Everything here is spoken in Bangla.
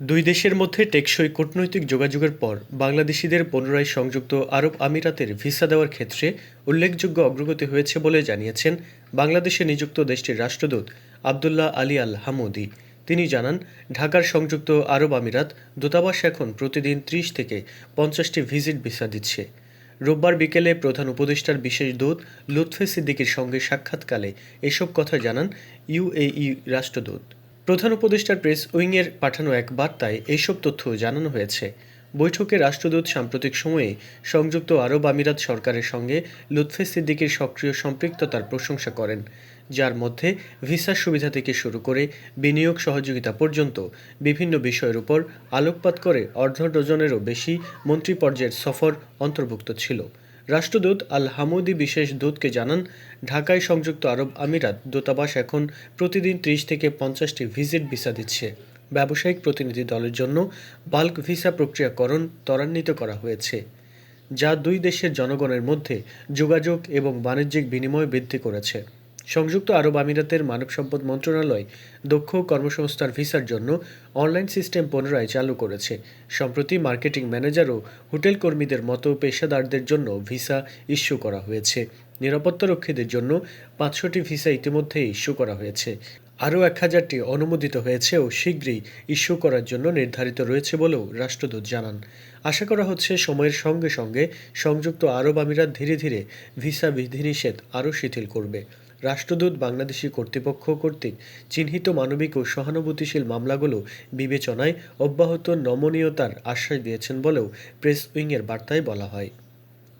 দুই দেশের মধ্যে টেকসই কূটনৈতিক যোগাযোগের পর বাংলাদেশিদের পুনরায় সংযুক্ত আরব আমিরাতের ভিসা দেওয়ার ক্ষেত্রে উল্লেখযোগ্য অগ্রগতি হয়েছে বলে জানিয়েছেন বাংলাদেশে নিযুক্ত দেশটির রাষ্ট্রদূত আবদুল্লাহ আলী আল হামুদি। তিনি জানান, ঢাকার সংযুক্ত আরব আমিরাত দূতাবাস এখন প্রতিদিন ত্রিশ থেকে পঞ্চাশটি ভিজিট ভিসা দিচ্ছে। রোববার বিকেলে প্রধান উপদেষ্টার বিশেষ দূত লুৎফে সিদ্দিকির সঙ্গে সাক্ষাৎকালে এসব কথা জানান ইউএই রাষ্ট্রদূত। প্রধান উপদেষ্টার প্রেস উইংয়ের পাঠানো এক বার্তায় এইসব তথ্য জানানো হয়েছে। বৈঠকে রাষ্ট্রদূত সাম্প্রতিক সময়ে সংযুক্ত আরব আমিরাত সরকারের সঙ্গে লুৎফে সিদ্দিকির সক্রিয় সম্পৃক্ততার প্রশংসা করেন। যার মধ্যে ভিসা সুবিধা থেকে শুরু করে বিনিয়োগ সহযোগিতা পর্যন্ত বিভিন্ন বিষয়ের উপর আলোকপাত করে অর্ধ ডজনেরও বেশি মন্ত্রী পর্যায়ের সফর অন্তর্ভুক্ত ছিল। রাষ্ট্রদূত আল হামুদি বিশেষ দূতকে জানান, ঢাকায় সংযুক্ত আরব আমিরাত দূতাবাস এখন প্রতিদিন ত্রিশ থেকে পঞ্চাশটি ভিজিট ভিসা দিচ্ছে। ব্যবসায়িক প্রতিনিধি দলের জন্য বাল্ক ভিসা প্রক্রিয়াকরণ ত্বরান্বিত করা হয়েছে, যা দুই দেশের জনগণের মধ্যে যোগাযোগ এবং বাণিজ্যিক বিনিময় বৃদ্ধি করেছে। সংযুক্ত আরব আমিরাতের মানব সম্পদ মন্ত্রণালয় দক্ষ কর্মসংস্থার ভিসার জন্য অনলাইন সিস্টেম পুনরায় চালু করেছে। সম্প্রতি মার্কেটিং ম্যানেজার ও হোটেল কর্মীদের মতো পেশাদারদের জন্য ভিসা ইস্যু করা হয়েছে। নিরাপত্তারক্ষীদের জন্য পাঁচশোটি ভিসা ইতিমধ্যে ইস্যু করা হয়েছে। আরও এক হাজারটি অনুমোদিত হয়েছেও শীঘ্রই ইস্যু করার জন্য নির্ধারিত রয়েছে বলেও রাষ্ট্রদূত জানান। আশা করা হচ্ছে সময়ের সঙ্গে সঙ্গে সংযুক্ত আরব আমিরাত ধীরে ধীরে ভিসা বিধিনিষেধ আরও শিথিল করবে। রাষ্ট্রদূত বাংলাদেশি কর্তৃপক্ষ কর্তৃক চিহ্নিত মানবিক ও সহানুভূতিশীল মামলাগুলো বিবেচনায় অব্যাহত নমনীয়তার আশ্বাস দিয়েছেন বলেও প্রেস উইংয়ের বার্তায় বলা হয়।